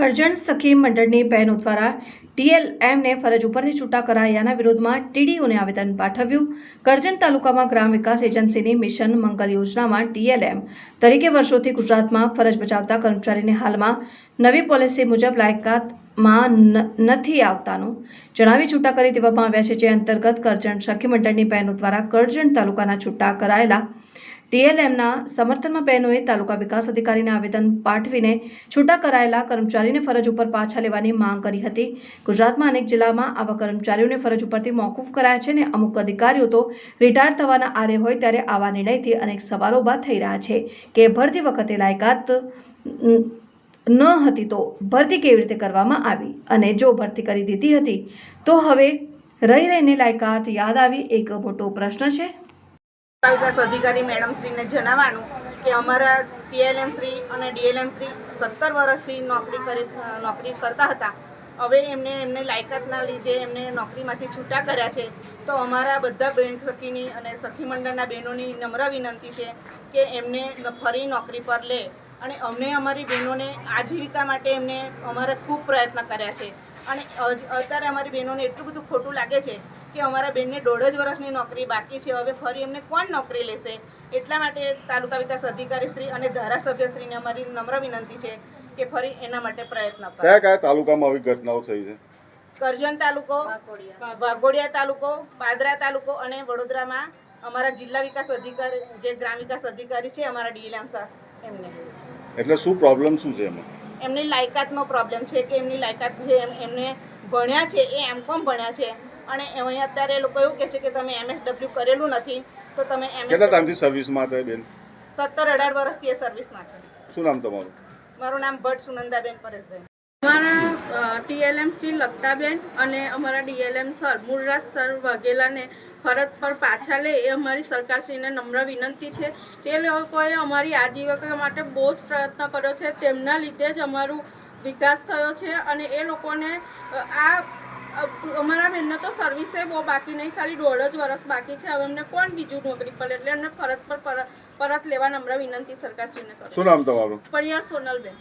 કરજણ સખી મંડળની બહેનો દ્વારા ટીએલએમને ફરજ ઉપરથી છૂટા કરાયાના વિરોધમાં ટીડીઓને આવેદન પાઠવ્યું. કરજણ તાલુકામાં ગ્રામ વિકાસ એજન્સીની મિશન મંગલ યોજનામાં ટીએલએમ તરીકે વર્ષોથી ગુજરાતમાં ફરજ બજાવતા કર્મચારીને હાલમાં નવી પોલિસી મુજબ લાયકાતમાં નથી આવતાનું જણાવી છૂટા કરી દેવામાં આવ્યા છે. જે અંતર્ગત કરજણ સખી મંડળની બહેનો દ્વારા કરજણ તાલુકાના છૂટા કરાયેલા ટીએલએમના સમર્થનમાં બહેનોએ તાલુકા વિકાસ અધિકારીને આવેદન પાઠવીને છૂટા કરાયેલા કર્મચારીને ફરજ ઉપર પાછા લેવાની માંગ કરી હતી. ગુજરાતમાં અનેક જિલ્લામાં આવા કર્મચારીઓને ફરજ ઉપરથી મોકૂફ કરાયા છે અને અમુક અધિકારીઓ તો રિટાયર થવાના આરે હોય ત્યારે આવા નિર્ણયથી અનેક સવાલો ઊભા થઈ રહ્યા છે કે ભરતી વખતે લાયકાત ન- ન હતી તો ભરતી કેવી રીતે કરવામાં આવી અને જો ભરતી કરી દીધી હતી તો હવે રહી રહીને લાયકાત યાદ આવી? એક મોટો પ્રશ્ન છે. વિકાસ અધિકારી મેડમ શ્રીને જણાવવાનું કે અમારા પીએલએમ શ્રી અને ડીએલએમ શ્રી સત્તર વર્ષથી નોકરી કરી, નોકરી કરતા હતા. હવે એમને એમને લાયકાતના લીધે એમને નોકરીમાંથી છૂટા કર્યા છે. તો અમારા બધા બેન સખીની અને સખી મંડળના બહેનોની નમ્ર વિનંતી છે કે એમને ફરી નોકરી પર લે. અને અમને અમારી બહેનોને આજીવિકા માટે એમને અમારે ખૂબ પ્રયત્ન કર્યા છે. અને અત્યારે અમારી બહેનોને એટલું બધું ખોટું લાગે છે કે અમારા બેનને દોઢ જ વર્ષની નોકરી બાકી છે હવે ફરી એમને કોણ નોકરી લેશે? એટલા માટે તાલુકા વિકાસ અધિકારી શ્રી અને ધારાસભ્યશ્રીને અમારી નમ્ર વિનંતી છે કે ફરી એના માટે પ્રયત્ન કરે. કયા કયા તાલુકામાં આવી ઘટનાઓ થઈ છે? કરજણ તાલુકો વાઘોડિયા. તાલુકો પાદરા તાલુકો અને વડોદરામાં અમારા જિલ્લા વિકાસ અધિકારી જે ગ્રામ વિકાસ અધિકારી છે અમારા ડીએલએમ સર એમને. એટલે શું પ્રોબ્લેમ શું છે એમાં? એમની લાયકાતનો પ્રોબ્લેમ છે કે એમની લાયકાત જે એમને ભણ્યા છે એ એમ કોમ ભણ્યા છે. અને અહીંયા અત્યારે એ લોકો એવું કહે છે કે તમે એમએસડબલ્યુ કરેલું નથી તો તમે કેટલા એમએસ ટાઈમથી સર્વિસમાં હતા બેન? સત્તર અઢાર વર્ષથી એ સર્વિસમાં છે. શું નામ તમારું? મારું નામ ભટ્ટ સુનંદાબેન પરેશભાઈ. અમારા ટીએલએમ શ્રી લગતાબેન અને અમારા ડીએલએમ સર મૂળરાજ સર વાઘેલાને ફરજ પર પાછા લે એ અમારી સરકારશ્રીને નમ્ર વિનંતી છે. તે લોકોએ અમારી આજીવિકા માટે બહુ જ પ્રયત્ન કર્યો છે. તેમના લીધે જ અમારું વિકાસ થયો છે અને એ લોકોને આ અમારા બહેનને તો સર્વિસે બહુ બાકી નહીં ખાલી દોઢ જ વરસ બાકી છે. હવે અમને કોણ બીજું નોકરી પડે એટલે અમને ફરજ પર પરત લેવા નમ્ર વિનંતી સરકારશ્રીને કરો. શું નામ તમારું? પરિયા સોનલબેન.